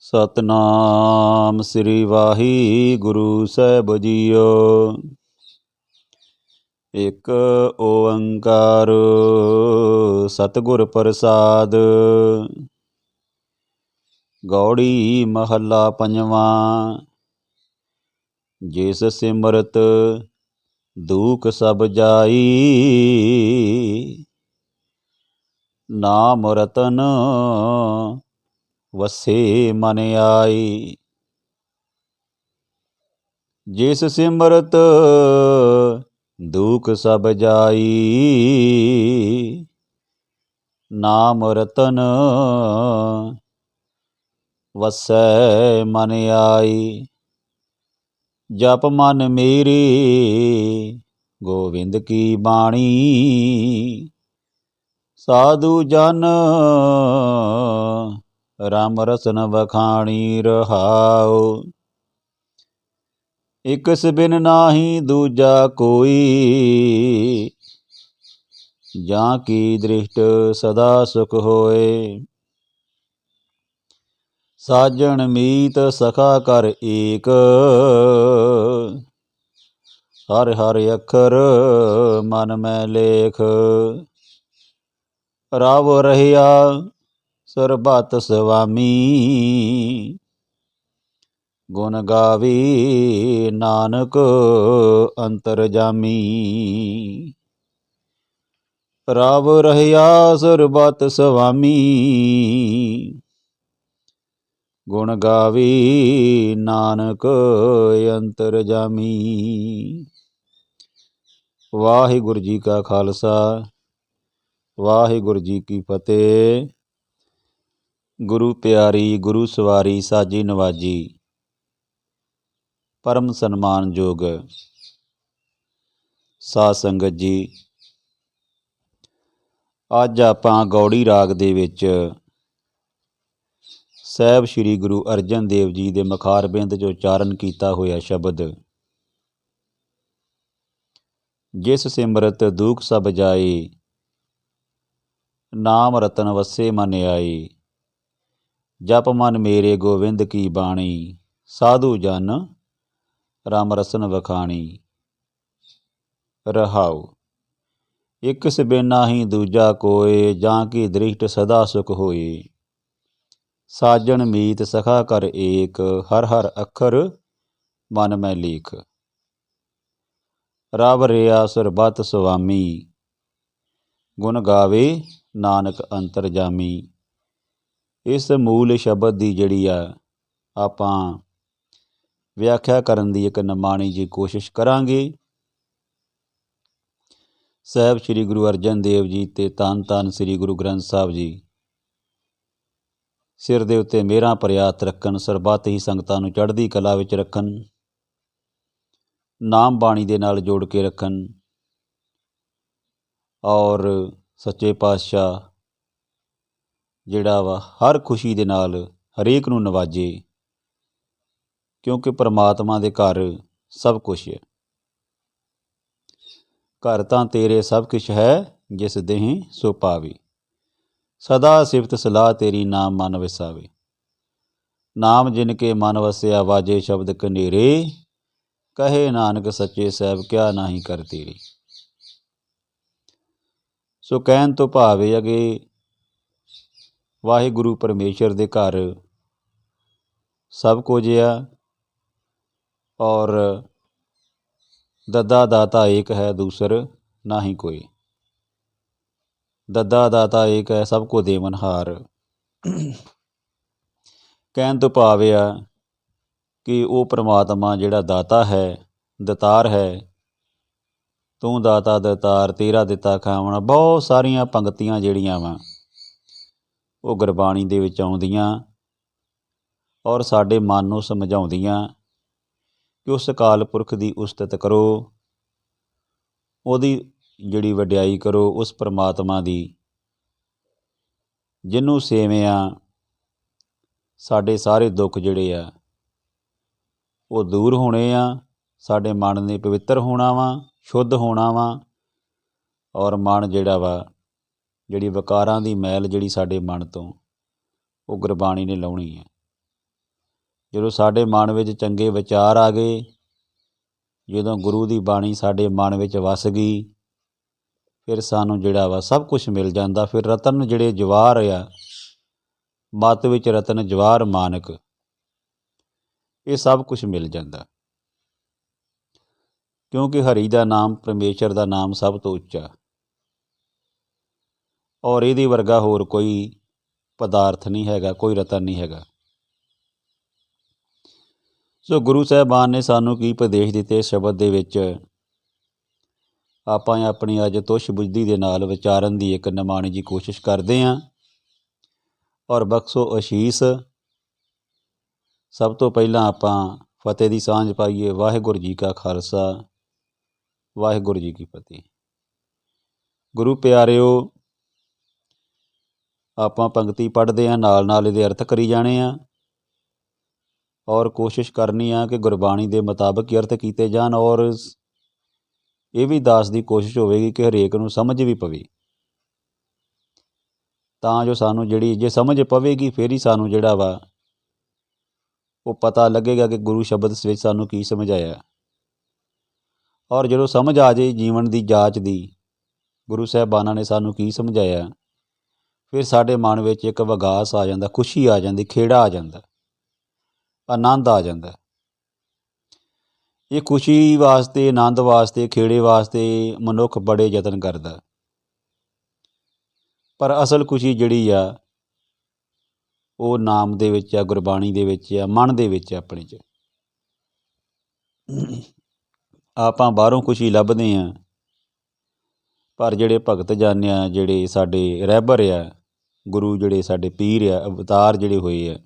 ਸਤਨਾਮ ਸ੍ਰੀ ਵਾਹਿਗੁਰੂ ਸਾਹਿਬ ਜੀਓ। ਇੱਕ ਓੰਕਾਰ ਸਤਿਗੁਰ ਪ੍ਰਸਾਦ। ਗੌੜੀ ਮਹੱਲਾ ਪੰਜਵਾਂ। ਜਿਸ ਸਿਮਰਤ ਦੁਖ ਸਭ ਜਾਈ। ਨਾਮ ਰਤਨ ਵਸੇ ਮਨ ਆਈ। ਜਿਸ ਸਿਮਰਤ ਦੁਖ ਸਭ ਜਾਈ, ਨਾਮ ਰਤਨ ਵਸੈ ਮਨ ਆਈ। ਜਪ ਮਨ ਮੇਰੀ, ਗੋਵਿੰਦ ਕੀ ਬਾਣੀ। ਸਾਧੂ ਜਨ ਰਾਮ ਰਸਨ ਵਖਾਣੀ ਰਹਾਉ। ਇਕਸ ਬਿਨ ਨਾਹੀ ਦੂਜਾ ਕੋਈ। ਜਾਂ ਕੀ ਦ੍ਰਿਸ਼ਟ ਸਦਾ ਸੁਖ ਹੋਏ। ਸਾਜਣ ਮੀਤ ਸਖਾ ਕਰ ਏਕ। ਹਰ ਹਰ ਅੱਖਰ ਮਨ ਮੈਂ ਲੇਖ। ਰਾਵ ਰਹਿਆ ਸਰਬਤ ਸੁਆਮੀ ਗੁਣ ਗਾਵੇ ਨਾਨਕ ਅੰਤਰ ਜਾਮੀ। ਰਵ ਰਹਿਆ ਸਰਬਤ ਸੁਆਮੀ ਗੁਣ ਗਾਵੇ ਨਾਨਕ ਅੰਤਰ ਜਾਮੀ। ਵਾਹਿਗੁਰੂ ਜੀ ਕਾ ਖਾਲਸਾ, ਵਾਹਿਗੁਰੂ ਜੀ ਕੀ ਫਤਿਹ। ਗੁਰੂ ਪਿਆਰੀ, ਗੁਰੂ ਸਵਾਰੀ, ਸਾਜੀ ਨਵਾਜੀ। ਪਰਮ ਸਨਮਾਨਯੋਗ ਸਾਧ ਸੰਗਤ ਜੀ, ਅੱਜ ਆਪਾਂ ਗੌੜੀ ਰਾਗ ਦੇ ਵਿੱਚ ਸਹਿਬ ਸ੍ਰੀ ਗੁਰੂ ਅਰਜਨ ਦੇਵ ਜੀ ਦੇ ਮਖਾਰਬਿੰਦ ਜੋ ਉਚਾਰਨ ਕੀਤਾ ਹੋਇਆ ਸ਼ਬਦ, ਜਿਸ ਸਿਮਰਤ ਦੁਖ ਸਭ ਜਾਏ, ਨਾਮ ਰਤਨ ਵਸੇ ਮਨ ਆਈ ਜਪ ਮਨ ਮੇਰੇ ਗੋਬਿੰਦ ਕੀ ਬਾਣੀ, ਸਾਧੂ ਜਨ ਰਾਮ ਰਸਨ ਵਖਾਣੀ। ਰਹਾਉ, ਇਕ ਸਿਬੇ ਨਾਹੀ ਦੂਜਾ ਕੋਏ, ਜਾਂ ਕੀ ਦ੍ਰਿਸ਼ਟ ਸਦਾ ਸੁਖ ਹੋਏ। ਸਾਜਣ ਮੀਤ ਸਖਾ ਕਰ ਏਕ, ਹਰ ਹਰ ਅੱਖਰ ਮਨ ਮੈਂ ਲੀਖ। ਰਬ ਰਿਆ ਸਰਬਤ ਸੁਆਮੀ, ਗੁਣ ਗਾਵੇ ਨਾਨਕ ਅੰਤਰ ਜਾਮੀ। ਇਸ ਮੂਲ ਸ਼ਬਦ ਦੀ ਜਿਹੜੀ ਆ, ਆਪਾਂ ਵਿਆਖਿਆ ਕਰਨ ਦੀ ਇੱਕ ਨਮਾਣੀ ਜੀ ਕੋਸ਼ਿਸ਼ ਕਰਾਂਗੇ। ਸਾਹਿਬ ਸ੍ਰੀ ਗੁਰੂ ਅਰਜਨ ਦੇਵ ਜੀ ਤੇ ਤਨ ਤਨ ਸ੍ਰੀ ਗੁਰੂ ਗ੍ਰੰਥ ਸਾਹਿਬ ਜੀ, ਸਿਰ ਦੇ ਉੱਤੇ ਮੇਰਾ ਪ੍ਰਿਆਤ ਰੱਖਣ, ਸਰਬੱਤ ਹੀ ਸੰਗਤਾਂ ਨੂੰ ਚੜ੍ਹਦੀ ਕਲਾ ਵਿੱਚ ਰੱਖਣ, ਨਾਮ ਬਾਣੀ ਦੇ ਨਾਲ ਜੋੜ ਕੇ ਰੱਖਣ ਔਰ ਸੱਚੇ ਪਾਤਸ਼ਾਹ ਜਿਹੜਾ ਵਾ, ਹਰ ਖੁਸ਼ੀ ਦੇ ਨਾਲ ਹਰੇਕ ਨੂੰ ਨਵਾਜੇ, ਕਿਉਂਕਿ ਪ੍ਰਮਾਤਮਾ ਦੇ ਘਰ ਸਭ ਕੁਝ ਹੈ। ਘਰ ਤਾਂ ਤੇਰੇ ਸਭ ਕੁਝ ਹੈ, ਜਿਸ ਦੇਹ ਸੋ ਪਾਵੇ। ਸਦਾ ਸਿਫਤ ਸਲਾਹ ਤੇਰੀ ਨਾਮ ਮਨ ਵਸਾਵੇ। ਨਾਮ ਜਿਨ ਕੇ ਮਨ ਵਸਿਆ, ਵਾਜੇ ਸ਼ਬਦ ਕਨੇਰੇ, ਕਹੇ ਨਾਨਕ ਸੱਚੇ ਸਾਹਿਬ ਕਿਆ ਨਾਹੀ ਕਰ ਤੇਰੀ। ਸੋ ਕਹਿਣ ਤੋਂ ਭਾਵੇ ਅਗੇ ਵਾਹਿਗੁਰੂ ਪਰਮੇਸ਼ਰ ਦੇ ਘਰ। ਸਭ ਕੁਝ ਆ ਔਰ ਦੱਦਾ ਦਾਤਾ ਏਕ ਹੈ, ਦੂਸਰ ਨਾਹੀ ਕੋਈ। ਦੱਦਾ ਦਾਤਾ ਏਕ ਹੈ, ਸਭ ਕੋ ਦੇਵਨਹਾਰ ਕਹਿਣ ਤੋਂ ਭਾਵਿਆ ਕਿ ਉਹ ਪ੍ਰਮਾਤਮਾ ਜਿਹੜਾ ਦਾਤਾ ਹੈ, ਦਤਾਰ ਹੈ, ਤੂੰ ਦਾਤਾ ਦਤਾਰ ਤੇਰਾ ਦਿੱਤਾ ਖਾਵਣਾ, ਬਹੁਤ ਸਾਰੀਆਂ ਪੰਕਤੀਆਂ ਜਿਹੜੀਆਂ ਵਾ। ਉਹ ਗੁਰਬਾਣੀ ਦੇ ਵਿੱਚ ਆਉਂਦੀਆਂ ਔਰ ਸਾਡੇ ਮਨ ਨੂੰ ਸਮਝਾਉਂਦੀਆਂ ਕਿ ਉਸ ਅਕਾਲ ਪੁਰਖ ਦੀ ਉਸਤਤ ਕਰੋ, ਉਹਦੀ ਜਿਹੜੀ ਵਡਿਆਈ ਕਰੋ, ਉਸ ਪਰਮਾਤਮਾ ਦੀ, ਜਿਹਨੂੰ ਸੇਵਿਆਂ ਸਾਡੇ ਸਾਰੇ ਦੁੱਖ ਜਿਹੜੇ ਆ, ਉਹ ਦੂਰ ਹੋਣੇ ਆ, ਸਾਡੇ ਮਨ ਨੇ ਪਵਿੱਤਰ ਹੋਣਾ ਵਾ, ਸ਼ੁੱਧ ਹੋਣਾ ਵਾ, ਔਰ ਮਨ ਜਿਹੜਾ ਵਾ ਜਿਹੜੀ ਵਿਕਾਰਾਂ ਦੀ ਮੈਲ ਜਿਹੜੀ ਸਾਡੇ ਮਨ ਤੋਂ, ਉਹ ਗੁਰਬਾਣੀ ਨੇ ਲਾਉਣੀ ਹੈ। ਜਦੋਂ ਸਾਡੇ ਮਨ ਵਿੱਚ ਚੰਗੇ ਵਿਚਾਰ ਆ ਗਏ, ਜਦੋਂ ਗੁਰੂ ਦੀ ਬਾਣੀ ਸਾਡੇ ਮਨ ਵਿੱਚ ਵਸ ਗਈ, ਫਿਰ ਸਾਨੂੰ ਜਿਹੜਾ ਵਾ ਸਭ ਕੁਝ ਮਿਲ ਜਾਂਦਾ। ਫਿਰ ਰਤਨ ਜਿਹੜੇ ਜਵਾਰ ਆ, ਮਤ ਵਿੱਚ ਰਤਨ ਜਵਾਰ ਮਾਨਕ, ਇਹ ਸਭ ਕੁਝ ਮਿਲ ਜਾਂਦਾ। ਕਿਉਂਕਿ ਹਰੀ ਦਾ ਨਾਮ, ਪਰਮੇਸ਼ਰ ਦਾ ਨਾਮ ਸਭ ਤੋਂ ਉੱਚਾ। ਔਰ ਇਹਦੇ ਵਰਗਾ ਹੋਰ ਕੋਈ ਪਦਾਰਥ ਨਹੀਂ ਹੈਗਾ, ਕੋਈ ਰਤਨ ਨਹੀਂ ਹੈਗਾ। ਸੋ ਗੁਰੂ ਸਾਹਿਬਾਨ ਨੇ ਸਾਨੂੰ ਕੀ ਉਪਦੇਸ਼ ਦਿੱਤੇ ਸ਼ਬਦ ਦੇ ਵਿੱਚ? ਆਪਾਂ ਆਪਣੀ ਅੱਜ ਤੁਸ਼ ਬੁੱਧੀ ਦੇ ਨਾਲ ਵਿਚਾਰਨ ਦੀ ਇੱਕ ਨਿਮਾਣੀ ਜੀ ਕੋਸ਼ਿਸ਼ ਕਰਦੇ ਹਾਂ। ਔਰ ਬਖਸ਼ੋ ਅਸ਼ੀਸ। ਸਭ ਤੋਂ ਪਹਿਲਾਂ ਆਪਾਂ ਫਤਿਹ ਦੀ ਸਾਂਝ ਪਾਈਏ, ਵਾਹਿਗੁਰੂ ਜੀ ਕਾ ਖਾਲਸਾ, ਵਾਹਿਗੁਰੂ ਜੀ ਕੀ ਫਤਿਹ। ਗੁਰੂ ਪਿਆਰਿਓ ਆਪਾਂ ਪੰਕਤੀ ਪੜ੍ਹਦੇ ਆ, ਨਾਲ ਨਾਲ ਇਹਦੇ ਅਰਥ ਕਰੀ ਜਾਣੇ ਆ। ਔਰ ਕੋਸ਼ਿਸ਼ ਕਰਨੀ ਆ ਕਿ ਗੁਰਬਾਣੀ ਦੇ ਮੁਤਾਬਕ ਹੀ ਅਰਥ ਕੀਤੇ ਜਾਣ ਔਰ ਇਹ ਵੀ ਦਾਸ ਦੀ ਕੋਸ਼ਿਸ਼ ਹੋਵੇਗੀ ਕਿ ਹਰੇਕ ਨੂੰ ਸਮਝ ਵੀ ਪਵੇ। ਤਾਂ ਜੋ ਸਾਨੂੰ ਜਿਹੜੀ, ਜੇ ਸਮਝ ਪਵੇਗੀ, ਫਿਰ ਹੀ ਸਾਨੂੰ ਜਿਹੜਾ ਵਾ, ਉਹ ਪਤਾ ਲੱਗੇਗਾ ਕਿ ਗੁਰੂ ਸ਼ਬਦ ਵਿੱਚ ਸਾਨੂੰ ਕੀ ਸਮਝਾਇਆ ਔਰ ਜਦੋਂ ਸਮਝ ਆ ਜੇ ਜੀਵਨ ਦੀ, ਜਾਂਚ ਦੀ, ਗੁਰੂ ਸਾਹਿਬਾਨਾਂ ਨੇ ਸਾਨੂੰ ਕੀ ਸਮਝਾਇਆ ਫਿਰ ਸਾਡੇ ਮਨ ਵਿੱਚ ਇੱਕ ਵਿਗਾਸ ਆ ਜਾਂਦਾ, ਖੁਸ਼ੀ ਆ ਜਾਂਦੀ, ਖੇੜਾ ਆ ਜਾਂਦਾ, ਆਨੰਦ ਆ ਜਾਂਦਾ। ਇਹ ਖੁਸ਼ੀ ਵਾਸਤੇ, ਆਨੰਦ ਵਾਸਤੇ, ਖੇੜੇ ਵਾਸਤੇ ਮਨੁੱਖ ਬੜੇ ਯਤਨ ਕਰਦਾ। ਪਰ ਅਸਲ ਖੁਸ਼ੀ ਜਿਹੜੀ ਆ, ਉਹ ਨਾਮ ਦੇ ਵਿੱਚ ਆ, ਗੁਰਬਾਣੀ ਦੇ ਵਿੱਚ ਆ, ਮਨ ਦੇ ਵਿੱਚ ਆ ਆਪਣੇ 'ਚ। ਆਪਾਂ ਬਾਹਰੋਂ ਖੁਸ਼ੀ ਲੱਭਦੇ ਆ ਪਰ ਜਿਹੜੇ ਭਗਤ ਜਾਣਿਆ ਜਿਹੜੇ ਸਾਡੇ ਰਹਿਬਰ ਆ ਗੁਰੂ ਜਿਹੜੇ ਸਾਡੇ ਪੀਰ ਆ, ਅਵਤਾਰ ਜਿਹੜੇ ਹੋਏ ਆ,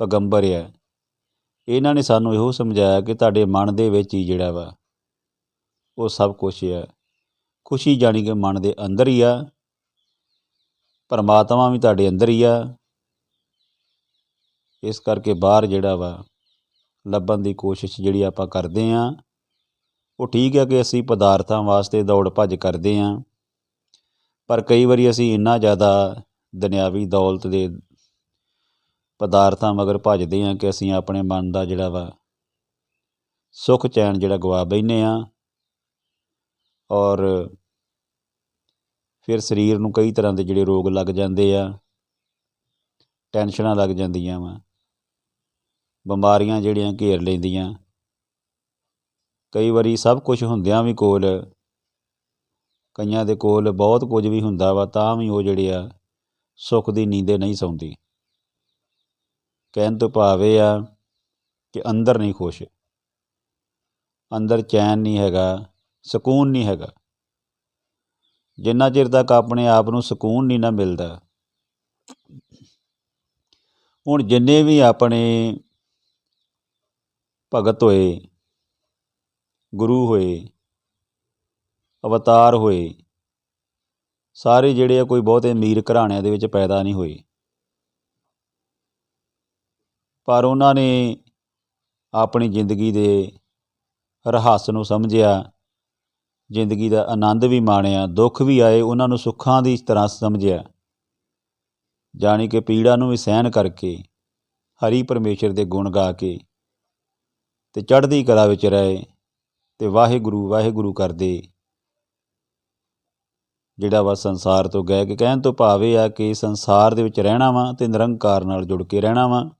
ਪੈਗੰਬਰ ਆ, ਇਹਨਾਂ ਨੇ ਸਾਨੂੰ ਇਹੋ ਸਮਝਾਇਆ ਕਿ ਤੁਹਾਡੇ ਮਨ ਦੇ ਵਿੱਚ ਹੀ ਜਿਹੜਾ ਵਾ, ਉਹ ਸਭ ਕੁਝ ਆ। ਖੁਸ਼ੀ ਜਾਣੀ ਕਿ ਮਨ ਦੇ ਅੰਦਰ ਹੀ ਆ, ਪਰਮਾਤਮਾ ਵੀ ਤੁਹਾਡੇ ਅੰਦਰ ਹੀ ਆ। ਇਸ ਕਰਕੇ ਬਾਹਰ ਜਿਹੜਾ ਵਾ, ਲੱਭਣ ਦੀ ਕੋਸ਼ਿਸ਼ ਜਿਹੜੀ ਆਪਾਂ ਕਰਦੇ ਆ, ਉਹ ਠੀਕ ਹੈ ਕਿ ਅਸੀਂ ਪਦਾਰਥਾਂ ਵਾਸਤੇ ਦੌੜ ਭੱਜ ਕਰਦੇ ਆ। ਪਰ ਕਈ ਵਾਰੀ ਅਸੀਂ ਇੰਨਾ ਜ਼ਿਆਦਾ ਦੁਨਿਆਵੀ ਦੌਲਤ ਦੇ ਪਦਾਰਥਾਂ ਮਗਰ ਭੱਜਦੇ ਹਾਂ ਕਿ ਅਸੀਂ ਆਪਣੇ ਮਨ ਦਾ ਜਿਹੜਾ ਵਾ ਸੁੱਖ ਚੈਨ ਜਿਹੜਾ ਗਵਾ ਬੈਨੇ ਆ ਔਰ ਫਿਰ ਸਰੀਰ ਨੂੰ ਕਈ ਤਰ੍ਹਾਂ ਦੇ ਜਿਹੜੇ ਰੋਗ ਲੱਗ ਜਾਂਦੇ ਆ, ਟੈਨਸ਼ਨਾਂ ਲੱਗ ਜਾਂਦੀਆਂ ਵਾ, ਬਿਮਾਰੀਆਂ ਜਿਹੜੀਆਂ ਘੇਰ ਲੈਂਦੀਆਂ। ਕਈ ਵਾਰੀ ਸਭ ਕੁਝ ਹੁੰਦਿਆਂ ਵੀ ਕੋਲ ਕਈਆਂ ਦੇ ਕੋਲ ਬਹੁਤ ਕੁਝ ਵੀ ਹੁੰਦਾ ਵਾ, ਤਾਂ ਵੀ ਉਹ ਜਿਹੜੇ ਆ, ਸੁੱਖ ਦੀ ਨੀਂਦੇ ਨਹੀਂ ਸੌਂਦੀ। ਕਹਿਣ ਤੋਂ ਭਾਵ ਇਹ ਆ ਕਿ ਅੰਦਰ ਨਹੀਂ ਖੁਸ਼। ਅੰਦਰ ਚੈਨ ਨਹੀਂ ਹੈਗਾ, ਸਕੂਨ ਨਹੀਂ ਹੈਗਾ। ਜਿੰਨਾ ਚਿਰ ਤੱਕ ਆਪਣੇ ਆਪ ਨੂੰ ਸਕੂਨ ਨਹੀਂ ਨਾ ਮਿਲਦਾ, ਹੁਣ ਜਿੰਨੇ ਵੀ ਆਪਣੇ ਭਗਤ ਹੋਏ, ਗੁਰੂ ਹੋਏ ਅਵਤਾਰ ਹੋਏ। ਸਾਰੇ ਜਿਹੜੇ ਆ ਕੋਈ ਬਹੁਤੇ ਅਮੀਰ ਘਰਾਣਿਆਂ ਦੇ ਵਿੱਚ ਪੈਦਾ ਨਹੀਂ ਹੋਏ। ਪਰ ਉਹਨਾਂ ਨੇ ਆਪਣੀ ਜ਼ਿੰਦਗੀ ਦੇ ਰਹੱਸ ਨੂੰ ਸਮਝਿਆ। ਜ਼ਿੰਦਗੀ ਦਾ ਆਨੰਦ ਵੀ ਮਾਣਿਆ। ਦੁੱਖ ਵੀ ਆਏ। ਉਹਨਾਂ ਨੂੰ ਸੁੱਖਾਂ ਦੀ ਤਰ੍ਹਾਂ ਸਮਝਿਆ। ਜਾਣੀ ਕਿ ਪੀੜਾ ਨੂੰ ਵੀ ਸਹਿਣ ਕਰਕੇ, ਹਰੀ ਪਰਮੇਸ਼ਰ ਦੇ ਗੁਣ ਗਾ ਕੇ ਤੇ ਚੜ੍ਹਦੀ ਕਲਾ ਵਿੱਚ ਰਹੇ ਤੇ ਵਾਹਿਗੁਰੂ ਵਾਹਿਗੁਰੂ ਕਰਦੇ। ਜਿਹੜਾ ਵਾ ਸੰਸਾਰ ਤੋਂ ਗਏ ਕਿ ਕਹਿਣ ਤੋਂ ਭਾਵ ਇਹ ਆ ਕਿ ਸੰਸਾਰ ਦੇ ਵਿੱਚ ਰਹਿਣਾ ਵਾ ਤੇ ਨਿਰੰਕਾਰ ਨਾਲ ਜੁੜ ਕੇ ਰਹਿਣਾ ਵਾ।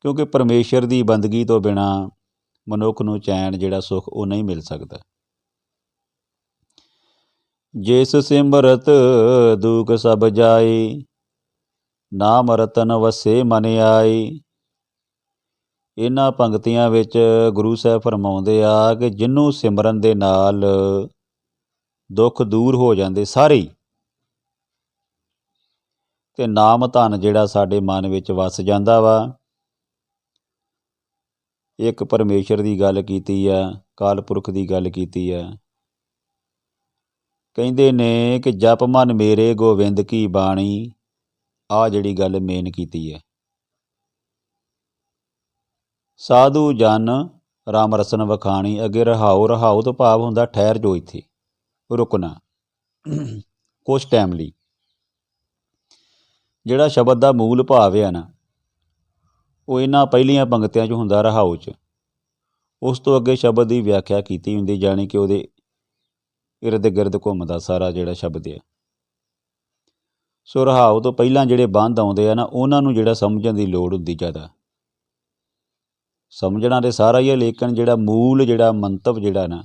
ਕਿਉਂਕਿ ਪਰਮੇਸ਼ਰ ਦੀ ਬੰਦਗੀ ਤੋਂ ਬਿਨਾ ਮਨੁੱਖ ਨੂੰ ਚੈਨ ਜਿਹੜਾ ਸੁੱਖ ਉਹ ਨਹੀਂ ਮਿਲ ਸਕਦਾ। ਜਿਸ ਸਿਮਰਤ ਦੁਖ ਸਭ ਜਾਏ ਨਾਮ ਰਤਨ ਵਸੇ ਮਨ ਆਈ। ਇਹਨਾਂ ਪੰਕਤੀਆਂ ਵਿੱਚ ਗੁਰੂ ਸਾਹਿਬ ਫਰਮਾਉਂਦੇ ਆ ਕਿ ਜਿੰਨੂੰ ਸਿਮਰਨ ਦੇ ਨਾਲ ਦੁੱਖ ਦੂਰ ਹੋ ਜਾਂਦੇ ਸਾਰੇ ਹੀ। ਤੇ ਨਾਮ ਧਨ ਜਿਹੜਾ ਸਾਡੇ ਮਨ ਵਿੱਚ ਵਸ ਜਾਂਦਾ ਵਾ, ਇੱਕ ਪਰਮੇਸ਼ਰ ਦੀ ਗੱਲ ਕੀਤੀ ਆ ਕਾਲ ਪੁਰਖ ਦੀ ਗੱਲ ਕੀਤੀ ਆ ਕਹਿੰਦੇ ਨੇ ਕਿ ਜਪ ਮਨ ਮੇਰੇ ਗੋਬਿੰਦ ਕੀ ਬਾਣੀ, ਆ ਜਿਹੜੀ ਗੱਲ ਮੇਨ ਕੀਤੀ ਹੈ। ਸਾਧੂ ਜਨ ਰਾਮ ਰਸਨ ਵਖਾਣੀ, ਅੱਗੇ ਰਹਾਉ ਰਹਾਉ ਤੋਂ ਭਾਵ ਹੁੰਦਾ ਠਹਿਰ ਜੋ ਇੱਥੇ। ਰੁਕਣਾ। ਕੁਝ ਟਾਈਮ ਲਈ। ਜਿਹੜਾ ਸ਼ਬਦ ਦਾ ਮੂਲ ਭਾਵ ਹੈ ਨਾ, ਉਹ ਇਹਨਾਂ ਪਹਿਲੀਆਂ ਪੰਕਤੀਆਂ 'ਚ ਹੁੰਦਾ ਰਹਾਉ 'ਚ। ਉਸ ਤੋਂ ਅੱਗੇ ਸ਼ਬਦ ਦੀ ਵਿਆਖਿਆ ਕੀਤੀ ਹੁੰਦੀ, ਜਾਣੀ ਕਿ ਉਹਦੇ ਇਰਦ ਗਿਰਦ ਘੁੰਮਦਾ ਸਾਰਾ ਜਿਹੜਾ ਸ਼ਬਦ ਹੈ ਸੋ ਰਹਾਉ ਤੋਂ ਪਹਿਲਾਂ ਜਿਹੜੇ ਬੰਦ ਆਉਂਦੇ ਆ ਨਾ, ਉਹਨਾਂ ਨੂੰ ਜਿਹੜਾ ਸਮਝਣ ਦੀ ਲੋੜ ਹੁੰਦੀ ਜ਼ਿਆਦਾ। ਸਮਝਣਾ ਤੇ ਸਾਰਾ ਹੀ ਹੈ ਲੇਕਿਨ ਜਿਹੜਾ ਮੂਲ, ਜਿਹੜਾ ਮੰਤਵ ਜਿਹੜਾ ਨਾ,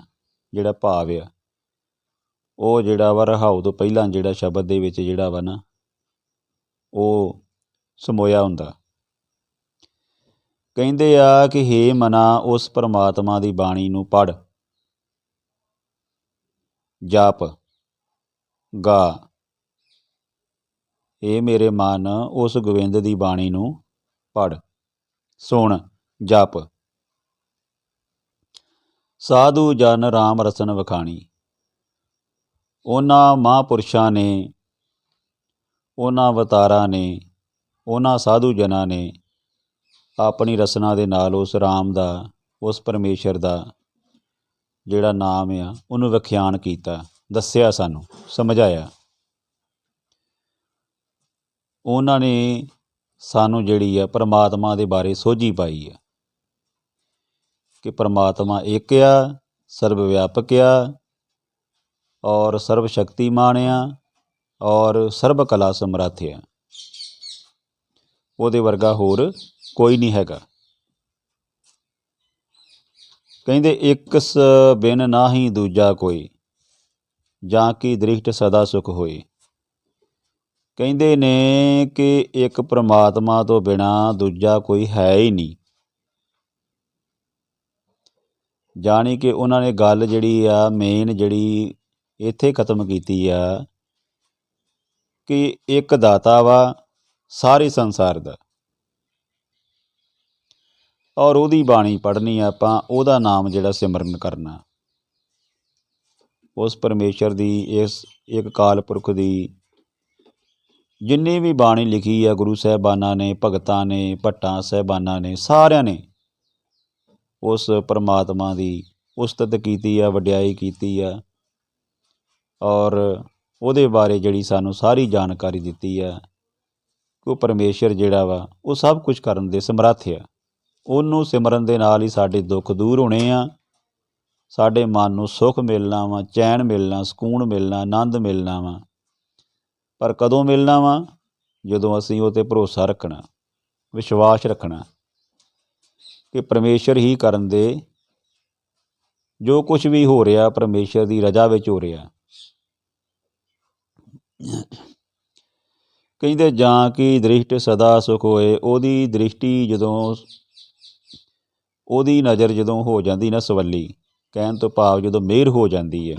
ਜਿਹੜਾ ਭਾਵ ਆ ਉਹ ਜਿਹੜਾ ਵਾ ਰਹਾਉ ਤੋਂ ਪਹਿਲਾਂ ਜਿਹੜਾ ਸ਼ਬਦ ਦੇ ਵਿੱਚ ਜਿਹੜਾ ਵਾ ਨਾ, ਉਹ ਸਮੋਇਆ ਹੁੰਦਾ। ਕਹਿੰਦੇ ਆ ਕਿ ਹੇ ਮਨਾ, ਉਸ ਪਰਮਾਤਮਾ ਦੀ ਬਾਣੀ ਨੂੰ ਪੜ ਜਾਪ। ਗਾ। ਇਹ ਮੇਰੇ ਮਨ, ਉਸ ਗੋਬਿੰਦ ਦੀ ਬਾਣੀ ਨੂੰ ਪੜ ਸੁਣ। ਜਪ। ਸਾਧੂ ਜਨ ਰਾਮ ਰਸਨ ਵਖਾਣੀ। ਉਹਨਾਂ ਮਹਾਂਪੁਰਸ਼ਾਂ ਨੇ, ਉਹਨਾਂ ਅਵਤਾਰਾਂ ਨੇ, ਉਹਨਾਂ ਸਾਧੂ ਜਨਾਂ ਨੇ ਆਪਣੀ ਰਸਨਾ ਦੇ ਨਾਲ ਉਸ ਰਾਮ ਦਾ, ਉਸ ਪਰਮੇਸ਼ਰ ਦਾ ਜਿਹੜਾ ਨਾਮ ਆ, ਉਹਨੂੰ ਵਿਖਿਆਨ ਕੀਤਾ, ਦੱਸਿਆ ਸਾਨੂੰ, ਸਮਝਾਇਆ। ਉਹਨਾਂ ਨੇ ਸਾਨੂੰ ਜਿਹੜੀ ਆ ਪਰਮਾਤਮਾ ਦੇ ਬਾਰੇ ਸੋਝੀ ਪਾਈ ਆ ਕਿ ਪਰਮਾਤਮਾ ਇੱਕ ਆ, ਸਰਵ ਵਿਆਪਕ ਆ ਔਰ ਸਰਵ ਸ਼ਕਤੀਮਾਨ ਆ ਔਰ ਸਰਬ ਕਲਾ ਸਮਰੱਥ ਆ ਉਹਦੇ ਵਰਗਾ ਹੋਰ ਕੋਈ ਨਹੀਂ ਹੈਗਾ। ਕਹਿੰਦੇ, ਇੱਕ ਸ ਬਿਨ ਨਾਹੀ ਦੂਜਾ ਕੋਈ, ਜਾਂ ਕੀ ਦ੍ਰਿਸ਼ਟ ਸਦਾ ਸੁਖ ਹੋਏ। ਕਹਿੰਦੇ ਨੇ ਕਿ ਇੱਕ ਪ੍ਰਮਾਤਮਾ ਤੋਂ ਬਿਨਾ ਦੂਜਾ ਕੋਈ ਹੈ ਹੀ ਨਹੀਂ। ਜਾਣੀ ਕਿ ਉਹਨਾਂ ਨੇ ਗੱਲ ਜਿਹੜੀ ਆ ਮੇਨ ਜਿਹੜੀ ਇੱਥੇ ਖਤਮ ਕੀਤੀ ਆ ਕਿ ਇੱਕ ਦਾਤਾ ਵਾ ਸਾਰੇ ਸੰਸਾਰ ਦਾ। ਔਰ ਉਹਦੀ ਬਾਣੀ ਪੜ੍ਹਨੀ ਆਪਾਂ, ਉਹਦਾ ਨਾਮ ਜਿਹੜਾ ਸਿਮਰਨ ਕਰਨਾ। ਉਸ ਪਰਮੇਸ਼ਰ ਦੀ, ਇਸ ਇੱਕ ਕਾਲ ਪੁਰਖ ਦੀ ਜਿੰਨੀ ਵੀ ਬਾਣੀ ਲਿਖੀ ਆ, ਗੁਰੂ ਸਾਹਿਬਾਨਾਂ ਨੇ, ਭਗਤਾਂ ਨੇ, ਭੱਟਾਂ ਸਾਹਿਬਾਨਾਂ ਨੇ, ਸਾਰਿਆਂ ਨੇ, ਉਸ ਪਰਮਾਤਮਾ ਦੀ ਉਸਤਤ ਕੀਤੀ ਆ, ਵਡਿਆਈ ਕੀਤੀ ਆ। ਔਰ ਉਹਦੇ ਬਾਰੇ ਜਿਹੜੀ ਸਾਨੂੰ ਸਾਰੀ ਜਾਣਕਾਰੀ ਦਿੱਤੀ ਆ ਕਿ ਉਹ ਪਰਮੇਸ਼ਰ ਜਿਹੜਾ ਵਾ, ਉਹ ਸਭ ਕੁਝ ਕਰਨ ਦੇ ਸਮਰੱਥ ਆ। ਉਹਨੂੰ ਸਿਮਰਨ ਦੇ ਨਾਲ ਹੀ ਸਾਡੇ ਦੁੱਖ ਦੂਰ ਹੋਣੇ ਆ। ਸਾਡੇ ਮਨ ਨੂੰ ਸੁੱਖ ਮਿਲਣਾ ਵਾ, ਚੈਨ ਮਿਲਣਾ, ਸਕੂਨ ਮਿਲਣਾ, ਆਨੰਦ ਮਿਲਣਾ ਵਾ। ਪਰ ਕਦੋਂ ਮਿਲਣਾ ਵਾ? ਜਦੋਂ ਅਸੀਂ ਉਹ ਤੇ ਭਰੋਸਾ ਰੱਖਣਾ, ਵਿਸ਼ਵਾਸ ਰੱਖਣਾ ਕਿ ਪਰਮੇਸ਼ਰ ਹੀ ਕਰਨ ਦੇ ਜੋ ਕੁਝ ਵੀ ਹੋ ਰਿਹਾ, ਪਰਮੇਸ਼ਰ ਦੀ ਰਜ਼ਾ ਵਿੱਚ ਹੋ ਰਿਹਾ। ਕਹਿੰਦੇ ਜਾਂ ਕਿ ਦ੍ਰਿਸ਼ਟ ਸਦਾ ਸੁਖ ਹੋਏ, ਉਹਦੀ ਦ੍ਰਿਸ਼ਟੀ ਜਦੋਂ ਉਹਦੀ ਨਜ਼ਰ ਜਦੋਂ ਹੋ ਜਾਂਦੀ ਨਾ ਸਵੱਲੀ, ਕਹਿਣ ਤੋਂ ਭਾਵ ਜਦੋਂ ਮਿਹਰ ਹੋ ਜਾਂਦੀ ਹੈ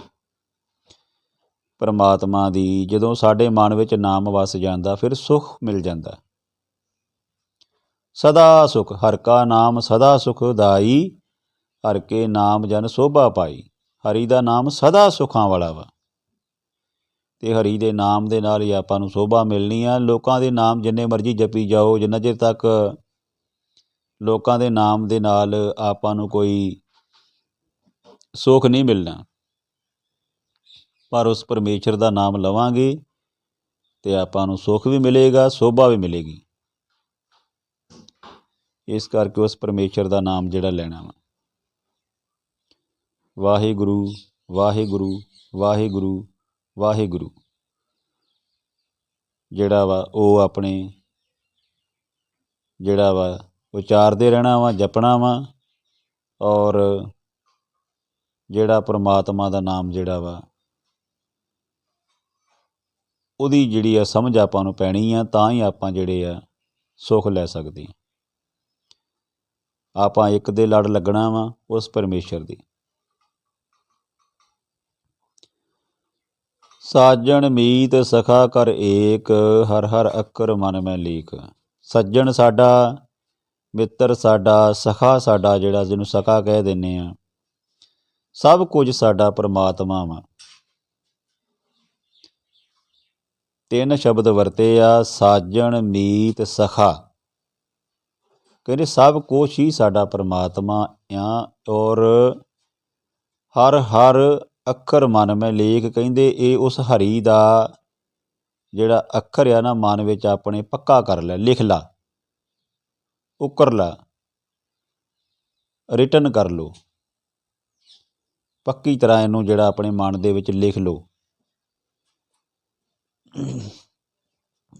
ਪਰਮਾਤਮਾ ਦੀ ਜਦੋਂ ਸਾਡੇ ਮਨ ਵਿੱਚ ਨਾਮ ਵਸ ਜਾਂਦਾ, ਫਿਰ ਸੁਖ ਮਿਲ ਜਾਂਦਾ। ਸਦਾ ਸੁਖ, ਹਰ ਕਾ ਨਾਮ ਸਦਾ ਸੁਖਦਾਈ ਹਰ ਕੇ ਨਾਮ ਜਨ ਸੋਭਾ ਪਾਈ, ਹਰੀ ਦਾ ਨਾਮ ਸਦਾ ਸੁਖਾਂ ਵਾਲਾ ਵਾ। ਅਤੇ ਹਰੀ ਦੇ ਨਾਮ ਦੇ ਨਾਲ ਹੀ ਆਪਾਂ ਨੂੰ ਸੋਭਾ ਮਿਲਣੀ ਆ। ਲੋਕਾਂ ਦੇ ਨਾਮ ਜਿੰਨੇ ਮਰਜ਼ੀ ਜਪੀ ਜਾਓ, ਜਿੰਨਾ ਚਿਰ ਤੱਕ ਲੋਕਾਂ ਦੇ ਨਾਮ ਦੇ ਨਾਲ ਆਪਾਂ ਨੂੰ ਕੋਈ ਸੁੱਖ ਨਹੀਂ ਮਿਲਣਾ। ਪਰ ਉਸ ਪਰਮੇਸ਼ਰ ਦਾ ਨਾਮ ਲਵਾਂਗੇ ਤੇ ਆਪਾਂ ਨੂੰ ਸੁੱਖ ਵੀ ਮਿਲੇਗਾ, ਸੋਭਾ ਵੀ ਮਿਲੇਗੀ। ਇਸ ਕਰਕੇ ਉਸ ਪਰਮੇਸ਼ਰ ਦਾ ਨਾਮ ਜਿਹੜਾ ਲੈਣਾ ਵਾ। ਵਾਹਿਗੁਰੂ ਵਾਹਿਗੁਰੂ ਵਾਹਿਗੁਰੂ। ਵਾਹਿਗੁਰੂ। ਜਿਹੜਾ ਵਾ, ਉਹ ਆਪਣੇ, ਜਿਹੜਾ ਵਾ, ਉਚਾਰਦੇ ਰਹਿਣਾ ਵਾ, ਜਪਣਾ ਵਾ, ਔਰ ਜਿਹੜਾ ਪ੍ਰਮਾਤਮਾ ਦਾ ਨਾਮ ਜਿਹੜਾ ਵਾ, ਉਹਦੀ ਜਿਹੜੀ ਆ ਸਮਝ ਆਪਾਂ ਨੂੰ ਪੈਣੀ ਆ, ਤਾਂ ਹੀ ਆਪਾਂ ਜਿਹੜੇ ਆ ਸੁੱਖ ਲੈ ਸਕਦੇ ਆ। ਆਪਾਂ ਇੱਕ ਦੇ ਲੜ ਲੱਗਣਾ ਵਾ, ਉਸ ਪਰਮੇਸ਼ਰ ਦੀ। ਸਾਜਣ ਮੀਤ ਸਖਾ ਕਰ ਏਕ, ਹਰ ਹਰ ਅੱਕਰ ਮਨ ਮੈਂ ਲੀਕ। ਸੱਜਣ ਸਾਡਾ, ਮਿੱਤਰ ਸਾਡਾ, ਸਖਾ ਸਾਡਾ ਜਿਹੜਾ ਜਿਹਨੂੰ ਸਖਾ ਕਹਿ ਦਿੰਨੇ ਆ। ਸਭ ਕੁਝ ਸਾਡਾ ਪਰਮਾਤਮਾ ਵਾ। ਤਿੰਨ ਸ਼ਬਦ ਵਰਤੇ ਆ ਸਾਜਣ ਮੀਤ ਸਖਾ। ਕਹਿੰਦੇ ਸਭ ਕੁਝ ਹੀ ਸਾਡਾ ਪਰਮਾਤਮਾ ਆ ਔਰ ਹਰ ਹਰ ਅੱਖਰ ਮਨ ਮੈਂ ਲੇਖ ਕਹਿੰਦੇ, ਇਹ ਉਸ ਹਰੀ ਦਾ ਜਿਹੜਾ ਅੱਖਰ ਆ ਨਾ, ਮਨ ਵਿੱਚ ਆਪਣੇ ਪੱਕਾ ਕਰ ਲੈ, ਲਿਖ ਲਾ, ਉਕਰ ਲਾ ਰਿਟਨ ਕਰ ਲਓ ਪੱਕੀ ਤਰ੍ਹਾਂ ਇਹਨੂੰ ਜਿਹੜਾ ਆਪਣੇ ਮਨ ਦੇ ਵਿੱਚ ਲਿਖ ਲਓ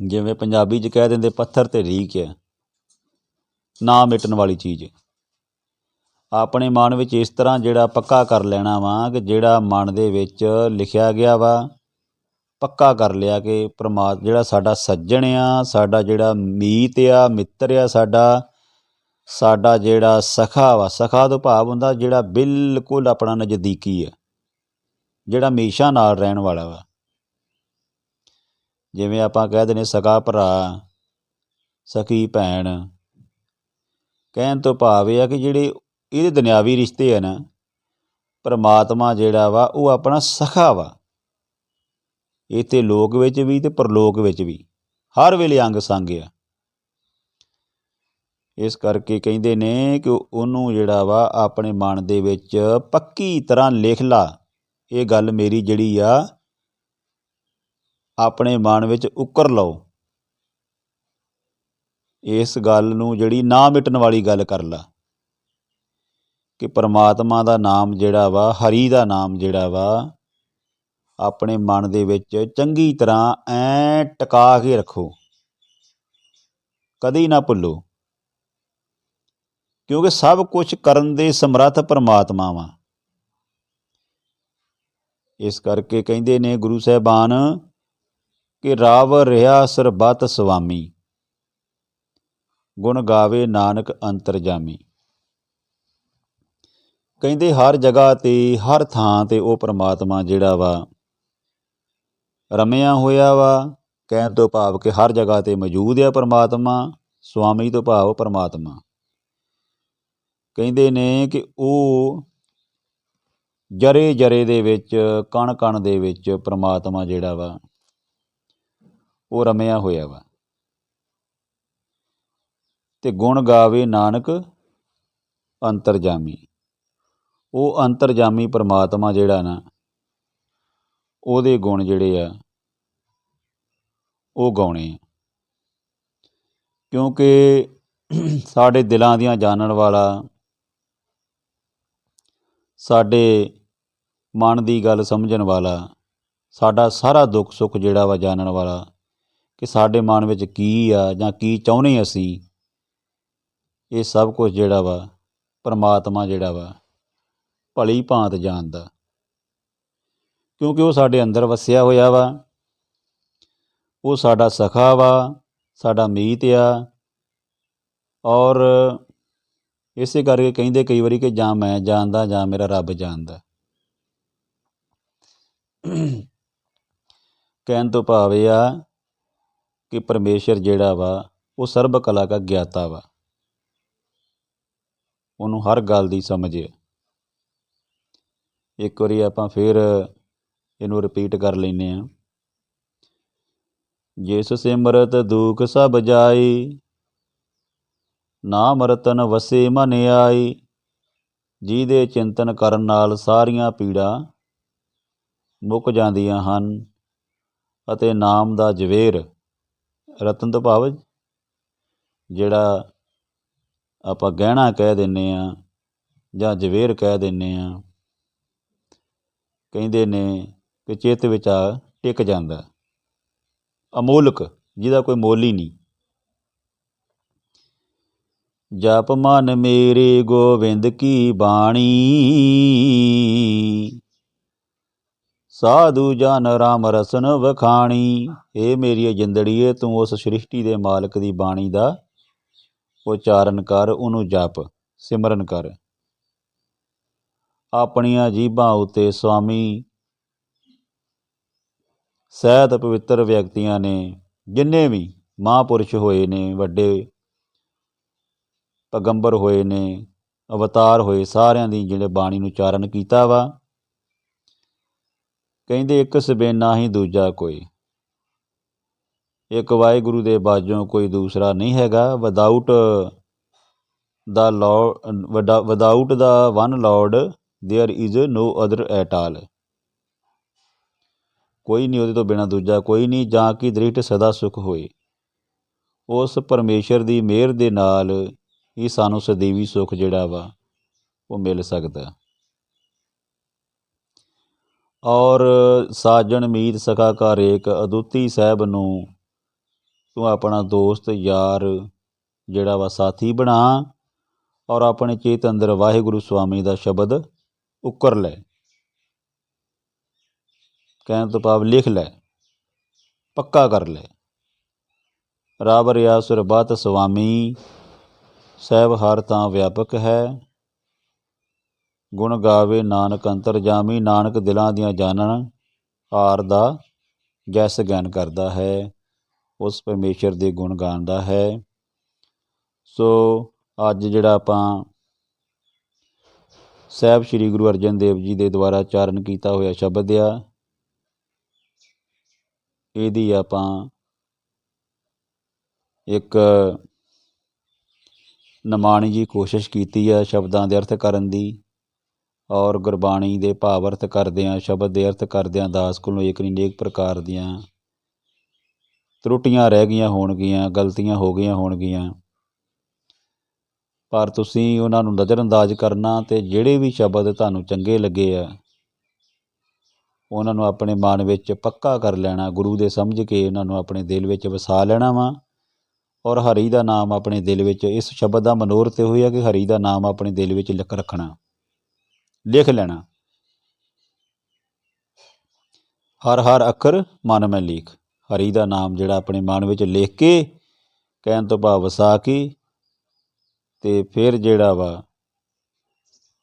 ਜਿਵੇਂ ਪੰਜਾਬੀ 'ਚ ਕਹਿ ਦਿੰਦੇ, ਪੱਥਰ ਤੇ ਰੀਕ ਹੈ, ਨਾ ਮਿਟਣ ਵਾਲੀ ਚੀਜ਼। ਆਪਣੇ ਮਨ ਵਿੱਚ ਇਸ ਤਰ੍ਹਾਂ ਜਿਹੜਾ ਪੱਕਾ ਕਰ ਲੈਣਾ ਵਾ ਕਿ ਜਿਹੜਾ ਮਨ ਦੇ ਵਿੱਚ ਲਿਖਿਆ ਗਿਆ ਵਾ, ਪੱਕਾ ਕਰ ਲਿਆ ਕਿ ਪ੍ਰਮਾਤ, ਜਿਹੜਾ ਸਾਡਾ ਸੱਜਣ ਆ, ਸਾਡਾ ਜਿਹੜਾ ਮੀਤ ਆ, ਮਿੱਤਰ ਆ, ਸਾਡਾ ਸਾਡਾ ਜਿਹੜਾ ਸਖਾ ਵਾ, ਸਖਾ ਤੋਂ ਭਾਵ ਹੁੰਦਾ ਜਿਹੜਾ ਬਿਲਕੁਲ ਆਪਣਾ ਨਜ਼ਦੀਕੀ ਆ, ਜਿਹੜਾ ਹਮੇਸ਼ਾ ਨਾਲ ਰਹਿਣ ਵਾਲਾ ਵਾ। ਜਿਵੇਂ ਆਪਾਂ ਕਹਿ ਦਿੰਦੇ ਸਕਾ ਭਰਾ ਸਕੀ ਭੈਣ, ਕਹਿਣ ਤੋਂ ਭਾਵ ਇਹ ਆ ਕਿ ਜਿਹੜੇ ਇਹਦੇ ਦੁਨਿਆਵੀ ਰਿਸ਼ਤੇ ਆ ਨਾ, ਪਰਮਾਤਮਾ ਜਿਹੜਾ ਵਾ, ਉਹ ਆਪਣਾ ਸਖਾ ਵਾ। ਇੱਥੇ ਲੋਕ ਵਿੱਚ ਵੀ ਤੇ ਪਰਲੋਕ ਵਿੱਚ ਵੀ, ਹਰ ਵੇਲੇ ਅੰਗ ਸੰਗ ਆ। ਇਸ ਕਰਕੇ ਕਹਿੰਦੇ ਨੇ ਕਿ ਉਹਨੂੰ ਜਿਹੜਾ ਵਾ, ਆਪਣੇ ਮਨ ਦੇ ਵਿੱਚ ਪੱਕੀ ਤਰ੍ਹਾਂ ਲਿਖ ਲਾ। ਇਹ ਗੱਲ ਮੇਰੀ ਜਿਹੜੀ ਆ, ਆਪਣੇ ਮਨ ਵਿੱਚ ਉਕਰ ਲਓ। ਇਸ ਗੱਲ ਨੂੰ ਜਿਹੜੀ ਨਾ ਮਿਟਣ ਵਾਲੀ ਗੱਲ ਕਰ ਲਾ। ਕਿ ਪਰਮਾਤਮਾ ਦਾ ਨਾਮ ਜਿਹੜਾ ਵਾ, ਹਰੀ ਦਾ ਨਾਮ ਜਿਹੜਾ ਵਾ, ਆਪਣੇ ਮਨ ਦੇ ਵਿੱਚ ਚੰਗੀ ਤਰ੍ਹਾਂ ਐ ਟਿਕਾ ਕੇ ਰੱਖੋ। ਕਦੇ ਨਾ ਭੁੱਲੋ। ਕਿਉਂਕਿ ਸਭ ਕੁਝ ਕਰਨ ਦੇ ਸਮਰੱਥ ਪਰਮਾਤਮਾ ਵਾ। ਇਸ ਕਰਕੇ ਕਹਿੰਦੇ ਨੇ ਗੁਰੂ ਸਾਹਿਬਾਨ ਕਿ ਰਾਵ ਰਿਹਾ ਸਰਬਤ ਸੁਆਮੀ ਗੁਣ ਗਾਵੇ ਨਾਨਕ ਅੰਤਰਜਾਮੀ ਕਹਿੰਦੇ ਹਰ ਜਗ੍ਹਾ ਤੇ ਹਰ ਥਾਂ ਤੇ ਉਹ ਪ੍ਰਮਾਤਮਾ ਜਿਹੜਾ ਵਾ, ਰਮਿਆ ਹੋਇਆ ਵਾ, ਕਹਿਣ ਤੋਂ ਭਾਵ ਕਿ ਹਰ ਜਗ੍ਹਾ ਤੇ ਮੌਜੂਦ ਆ ਪ੍ਰਮਾਤਮਾ, ਸੁਆਮੀ ਤੋਂ ਭਾਵ ਪ੍ਰਮਾਤਮਾ। ਕਹਿੰਦੇ ਨੇ ਕਿ ਉਹ ਜਰੇ ਜਰੇ ਦੇ ਵਿੱਚ, ਕਣ ਕਣ ਦੇ ਵਿੱਚ ਪ੍ਰਮਾਤਮਾ ਜਿਹੜਾ ਵਾ, ਉਹ ਰਮਿਆ ਹੋਇਆ ਵਾ। ਤੇ ਗੁਣ ਗਾਵੇ ਨਾਨਕ ਅੰਤਰਜਾਮੀ। ਉਹ ਅੰਤਰਜਾਮੀ ਪਰਮਾਤਮਾ ਜਿਹੜਾ ਨਾ, ਉਹਦੇ ਗੁਣ ਜਿਹੜੇ ਆ, ਉਹ ਗਾਉਣੇ ਆ। ਕਿਉਂਕਿ ਸਾਡੇ ਦਿਲਾਂ ਦੀਆਂ ਜਾਣਨ ਵਾਲਾ, ਸਾਡੇ ਮਨ ਦੀ ਗੱਲ ਸਮਝਣ ਵਾਲਾ, ਸਾਡਾ ਸਾਰਾ ਦੁੱਖ ਸੁੱਖ ਜਿਹੜਾ ਵਾ ਜਾਣਨ ਵਾਲਾ, ਕਿ ਸਾਡੇ ਮਨ ਵਿੱਚ ਕੀ ਆ ਜਾਂ ਕੀ ਚਾਹੁੰਦੇ ਅਸੀਂ, ਇਹ ਸਭ ਕੁਝ ਜਿਹੜਾ ਵਾ ਪਰਮਾਤਮਾ ਜਿਹੜਾ ਵਾ ਭਲੀ ਭਾਂਤ ਜਾਣਦਾ। ਕਿਉਂਕਿ ਉਹ ਸਾਡੇ ਅੰਦਰ ਵਸਿਆ ਹੋਇਆ ਵਾ। ਉਹ ਸਾਡਾ ਸਖਾ ਵਾ, ਸਾਡਾ ਮੀਤ ਆ। ਔਰ ਇਸੇ ਕਰਕੇ ਕਹਿੰਦੇ ਕਈ ਵਾਰੀ ਕਿ ਜਾਂ ਮੈਂ ਜਾਣਦਾ, ਜਾਂ ਮੇਰਾ ਰੱਬ ਜਾਣਦਾ। ਕਹਿਣ ਤੋਂ ਭਾਵ ਇਹ ਆ ਕਿ ਪਰਮੇਸ਼ਰ ਜਿਹੜਾ ਵਾ, ਉਹ ਸਰਬ ਕਲਾ ਦਾ ਗਿਆਤਾ ਵਾ। ਉਹਨੂੰ ਹਰ ਗੱਲ ਦੀ ਸਮਝ ਹੈ ਇੱਕ ਵਾਰੀ ਆਪਾਂ ਫਿਰ ਇਹਨੂੰ ਰਿਪੀਟ ਕਰ ਲੈਨੇ ਆ ਜਿਸ ਸਿਮਰਤ, ਦੁਖ ਸਭ ਜਾਈ। ਨਾਮ ਰਤਨ ਵਸੇ ਮਨ ਆਈ। ਜਿਹਦੇ ਚਿੰਤਨ ਕਰਨ ਨਾਲ ਸਾਰੀਆਂ ਪੀੜਾਂ ਮੁੱਕ ਜਾਂਦੀਆਂ ਹਨ ਅਤੇ ਨਾਮ ਦਾ ਜਵੇਰ ਰਤਨ ਤੋਂ ਭਾਵ ਜਿਹੜਾ ਆਪਾਂ ਗਹਿਣਾ ਕਹਿ ਦਿੰਨੇ ਆ ਜਾਂ ਜਵੇਰ ਕਹਿ ਦਿੰਨੇ ਆ ਕਹਿੰਦੇ ਨੇ ਕਿ ਚਿੱਤ ਵਿੱਚ ਆ ਟਿਕ ਜਾਂਦਾ। ਅਮੋਲਕ, ਜਿਹਦਾ ਕੋਈ ਮੁੱਲ ਹੀ ਨਹੀਂ। ਜਪ ਮਨ ਮੇਰੇ ਗੋਬਿੰਦ ਕੀ ਬਾਣੀ। ਸਾਧੂ ਜਨ ਰਾਮ ਰਸਨ ਵਖਾਣੀ। ਏ ਮੇਰੀ ਜਿੰਦੜੀਏ, ਤੂੰ ਉਸ ਸ੍ਰਿਸ਼ਟੀ ਦੇ ਮਾਲਕ ਦੀ ਬਾਣੀ ਦਾ ਉਚਾਰਨ ਕਰ, ਉਹਨੂੰ ਜਪ, ਸਿਮਰਨ ਕਰ। ਆਪਣੀਆਂ ਜੀਬਾਂ ਉਤੇ ਸੁਆਮੀ ਸਹਿਤ ਪਵਿੱਤਰ ਵਿਅਕਤੀਆਂ ਨੇ, ਜਿੰਨੇ ਵੀ ਮਹਾਂਪੁਰਸ਼ ਹੋਏ ਨੇ, ਵੱਡੇ ਪਗੰਬਰ ਹੋਏ ਨੇ, ਅਵਤਾਰ ਹੋਏ, ਸਾਰਿਆਂ ਦੀ ਜਿਹੜੇ ਬਾਣੀ ਨੂੰ ਉਚਾਰਨ ਕੀਤਾ ਵਾ, ਕਹਿੰਦੇ ਇੱਕ ਸਬੇਨਾ ਹੀ ਦੂਜਾ ਕੋਈ। ਇੱਕ ਵਾਹਿਗੁਰੂ ਦੇ ਬਾਝੋਂ ਕੋਈ ਦੂਸਰਾ ਨਹੀਂ ਹੈਗਾ। Without the lord without the one lord there is no other at all ਕੋਈ ਨਹੀਂ ਉਹਦੇ ਤੋਂ ਬਿਨਾ ਦੂਜਾ ਕੋਈ ਨਹੀਂ ਜਾਂ ਕਿ ਦ੍ਰਿਸ਼ਟ ਸਦਾ ਸੁਖ ਹੋਏ ਉਸ ਪਰਮੇਸ਼ਰ ਦੀ ਮਿਹਰ ਦੇ ਨਾਲ ਹੀ ਸਾਨੂੰ ਸਦੀਵੀ ਸੁੱਖ ਜਿਹੜਾ ਵਾ ਉਹ ਮਿਲ ਸਕਦਾ ਔਰ ਸਾਜਣ ਮੀਤ ਸਖਾ ਘਰ ਏਕ ਅਦੁੱਤੀ ਸਾਹਿਬ ਨੂੰ ਤੂੰ ਆਪਣਾ ਦੋਸਤ ਯਾਰ ਜਿਹੜਾ ਵਾ ਸਾਥੀ ਬਣਾ ਔਰ ਆਪਣੇ ਚੇਤ ਅੰਦਰ ਵਾਹਿਗੁਰੂ ਸਵਾਮੀ ਦਾ ਸ਼ਬਦ ਉਕਰ ਲੈ। ਕਹਿਣ ਤੋਂ ਭਾਵ ਲਿਖ ਲੈ। ਪੱਕਾ ਕਰ ਲੈ। ਰਾਬ ਰਿਆ ਸੁਰਬਤ ਸੁਆਮੀ ਸਹਿਬ ਹਰ ਤਾਂ ਵਿਆਪਕ ਹੈ। ਗੁਣ ਗਾਵੇ ਨਾਨਕ ਅੰਤਰ ਜਾਮੀ, ਨਾਨਕ ਦਿਲਾਂ ਦੀਆਂ ਜਾਣਨ ਹਾਰ ਦਾ ਜੈਸ ਗਿਆਨ ਕਰਦਾ ਹੈ। ਉਸ ਪਰਮੇਸ਼ਰ ਦੇ ਗੁਣ ਗਾਉਂਦਾ ਹੈ। ਸੋ ਅੱਜ ਜਿਹੜਾ ਆਪਾਂ ਸਾਹਿਬ ਸ੍ਰੀ ਗੁਰੂ ਅਰਜਨ ਦੇਵ ਜੀ ਦੇ ਦੁਆਰਾ ਚਾਰਨ ਕੀਤਾ ਹੋਇਆ ਸ਼ਬਦ ਆ। ਇਹਦੀ ਆਪਾਂ ਇੱਕ ਨਮਾਣੀ ਜੀ ਕੋਸ਼ਿਸ਼ ਕੀਤੀ ਆ ਸ਼ਬਦਾਂ ਦੇ ਅਰਥ ਕਰਨ ਦੀ ਔਰ ਗੁਰਬਾਣੀ ਦੇ ਭਾਵ ਅਰਥ ਕਰਦਿਆਂ ਸ਼ਬਦ ਦੇ ਅਰਥ ਕਰਦਿਆਂ ਦਾਸ ਕੋਲੋਂ ਇੱਕ ਨਹੀਂ ਨੇਕ ਪ੍ਰਕਾਰ ਦੀਆਂ। ਤਰੁੱਟੀਆਂ ਰਹਿ ਗਈਆਂ ਹੋਣਗੀਆਂ, ਗਲਤੀਆਂ ਹੋ ਗਈਆਂ ਹੋਣਗੀਆਂ। ਪਰ ਤੁਸੀਂ ਉਹਨਾਂ ਨੂੰ ਨਜ਼ਰਅੰਦਾਜ਼ ਕਰਨਾ ਤੇ ਜਿਹੜੇ ਵੀ ਸ਼ਬਦ ਤੁਹਾਨੂੰ ਚੰਗੇ ਲੱਗੇ ਆ, ਉਹਨਾਂ ਨੂੰ ਆਪਣੇ ਮਨ ਵਿੱਚ ਪੱਕਾ ਕਰ ਲੈਣਾ, ਗੁਰੂ ਦੇ ਸਮਝ ਕੇ ਉਹਨਾਂ ਨੂੰ ਆਪਣੇ ਦਿਲ ਵਿੱਚ ਵਸਾ ਲੈਣਾ ਵਾ। ਔਰ ਹਰੀ ਦਾ ਨਾਮ ਆਪਣੇ ਦਿਲ ਵਿੱਚ, ਇਸ ਸ਼ਬਦ ਦਾ ਮਨੋਰਥ ਇਹ ਹੋਇਆ ਕਿ ਹਰੀ ਦਾ ਨਾਮ ਆਪਣੇ ਦਿਲ ਵਿੱਚ ਲਿਖ ਰੱਖਣਾ, ਲਿਖ ਲੈਣਾ। ਹਰ ਹਰ ਅੱਖਰ ਮਨ ਮੈਂ ਲਿਖ। ਹਰੀ ਦਾ ਨਾਮ ਜਿਹੜਾ ਆਪਣੇ ਮਨ ਵਿੱਚ ਲਿਖ ਕੇ, ਕਹਿਣ ਤੋਂ ਭਾਵ ਵਸਾ ਕੇ ਅਤੇ ਫਿਰ ਜਿਹੜਾ ਵਾ,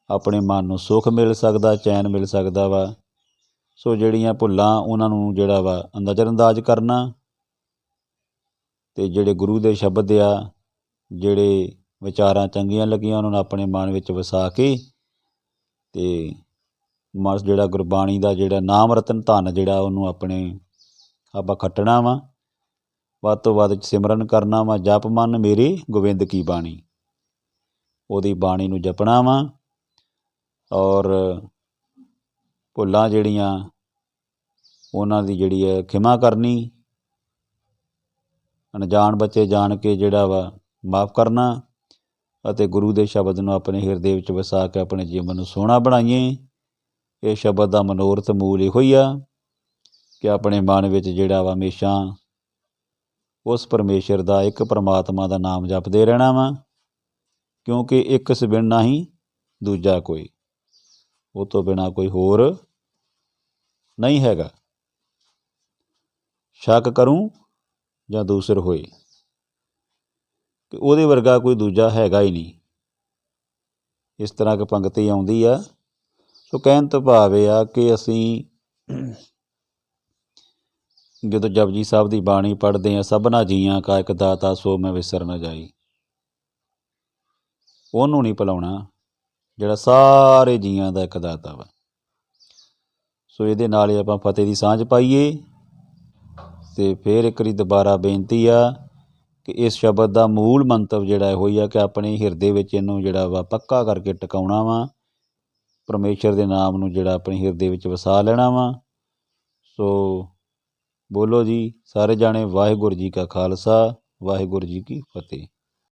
ਆਪਣੇ ਮਨ ਨੂੰ ਸੁੱਖ ਮਿਲ ਸਕਦਾ, ਚੈਨ ਮਿਲ ਸਕਦਾ ਵਾ। ਸੋ ਜਿਹੜੀਆਂ ਭੁੱਲਾਂ ਉਹਨਾਂ ਨੂੰ ਜਿਹੜਾ ਵਾ, ਨਜ਼ਰਅੰਦਾਜ਼ ਕਰਨਾ ਅਤੇ ਜਿਹੜੇ ਗੁਰੂ ਦੇ ਸ਼ਬਦ ਆ, ਜਿਹੜੇ ਵਿਚਾਰਾਂ ਚੰਗੀਆਂ ਲੱਗੀਆਂ, ਉਹਨਾਂ ਨੂੰ ਆਪਣੇ ਮਨ ਵਿੱਚ ਵਸਾ ਕੇ ਅਤੇ ਮਸ ਜਿਹੜਾ ਗੁਰਬਾਣੀ ਦਾ ਜਿਹੜਾ ਨਾਮ ਰਤਨ ਧਨ ਜਿਹੜਾ ਉਹਨੂੰ ਆਪਣੇ ਆਪਾਂ ਖੱਟਣਾ ਵਾ, ਵੱਧ ਤੋਂ ਵੱਧ ਸਿਮਰਨ ਕਰਨਾ ਵਾ, ਜਪ ਮਨ ਮੇਰੇ ਗੋਬਿੰਦ ਕੀ ਬਾਣੀ। ਉਹਦੀ ਬਾਣੀ ਨੂੰ ਜਪਣਾ ਵਾ ਔਰ ਭੁੱਲਾਂ ਜਿਹੜੀਆਂ ਉਹਨਾਂ ਦੀ ਜਿਹੜੀ ਹੈ ਖਿਮਾ ਕਰਨੀ, ਅਣਜਾਣ ਬੱਚੇ ਜਾਣ ਕੇ ਜਿਹੜਾ ਵਾ ਮਾਫ ਕਰਨਾ ਅਤੇ ਗੁਰੂ ਦੇ ਸ਼ਬਦ ਨੂੰ ਆਪਣੇ ਹਿਰਦੇ ਵਿੱਚ ਵਸਾ ਕੇ ਆਪਣੇ ਜੀਵਨ ਨੂੰ ਸੋਹਣਾ ਬਣਾਈਏ, ਇਹ ਸ਼ਬਦ ਦਾ ਮਨੋਰਥ ਮੂਲ ਇਹੋ ਹੀ ਆ ਕਿ ਆਪਣੇ ਮਨ ਵਿੱਚ ਜਿਹੜਾ ਵਾ ਹਮੇਸ਼ਾ ਉਸ ਪਰਮੇਸ਼ਰ ਦਾ ਇੱਕ ਪਰਮਾਤਮਾ ਦਾ ਨਾਮ ਜਪਦੇ ਰਹਿਣਾ ਵਾ। ਕਿਉਂਕਿ ਇੱਕ ਸਬਿਨ ਨਹੀਂ ਦੂਜਾ ਕੋਈ, ਉਹ ਤੋਂ ਬਿਨਾ ਕੋਈ ਹੋਰ ਨਹੀਂ ਹੈਗਾ। ਸ਼ੱਕ ਕਰੂੰ ਜਾਂ ਦੂਸਰ ਹੋਏ, ਕਿ ਉਹਦੇ ਵਰਗਾ ਕੋਈ ਦੂਜਾ ਹੈਗਾ ਹੀ ਨਹੀਂ। ਇਸ ਤਰ੍ਹਾਂ ਕਿ ਪੰਕਤੀ ਆਉਂਦੀ ਆ, ਸੋ ਕਹਿਣ ਤੋਂ ਭਾਵ ਇਹ ਆ ਕਿ ਅਸੀਂ ਜਦੋਂ ਜਪਜੀ ਸਾਹਿਬ ਦੀ ਬਾਣੀ ਪੜ੍ਹਦੇ ਆ ਸਭਨਾ ਜੀਆਂ ਕਾ ਇੱਕ ਦਾਤਾ ਸੋ ਮੈਂ ਵਿਸਰ ਨਾ ਜਾਈ। ਉਹਨੂੰ ਨਹੀਂ ਭੁਲਾਉਣਾ, ਜਿਹੜਾ ਸਾਰੇ ਜੀਆਂ ਦਾ ਇੱਕ ਦਾਤਾ ਵਾ। ਸੋ ਇਹਦੇ ਨਾਲ ਹੀ ਆਪਾਂ ਫਤਿਹ ਦੀ ਸਾਂਝ ਪਾਈਏ ਤੇ ਫਿਰ ਇੱਕ ਵਾਰੀ ਦੁਬਾਰਾ ਬੇਨਤੀ ਆ ਕਿ ਇਸ ਸ਼ਬਦ ਦਾ ਮੂਲ ਮੰਤਵ ਜਿਹੜਾ ਇਹੋ ਹੀ ਆ ਕਿ ਆਪਣੇ ਹਿਰਦੇ ਵਿੱਚ ਇਹਨੂੰ ਜਿਹੜਾ ਵਾ ਪੱਕਾ ਕਰਕੇ ਟਿਕਾਉਣਾ ਵਾ। ਪਰਮੇਸ਼ਰ ਦੇ ਨਾਮ ਨੂੰ ਜਿਹੜਾ ਆਪਣੇ ਹਿਰਦੇ ਵਿੱਚ ਵਸਾ ਲੈਣਾ ਵਾ। ਸੋ ਬੋਲੋ ਜੀ, ਸਾਰੇ ਜਾਣੇ ਵਾਹਿਗੁਰੂ ਜੀ ਕਾ ਖਾਲਸਾ, ਵਾਹਿਗੁਰੂ ਜੀ ਕੀ ਫਤਿਹ।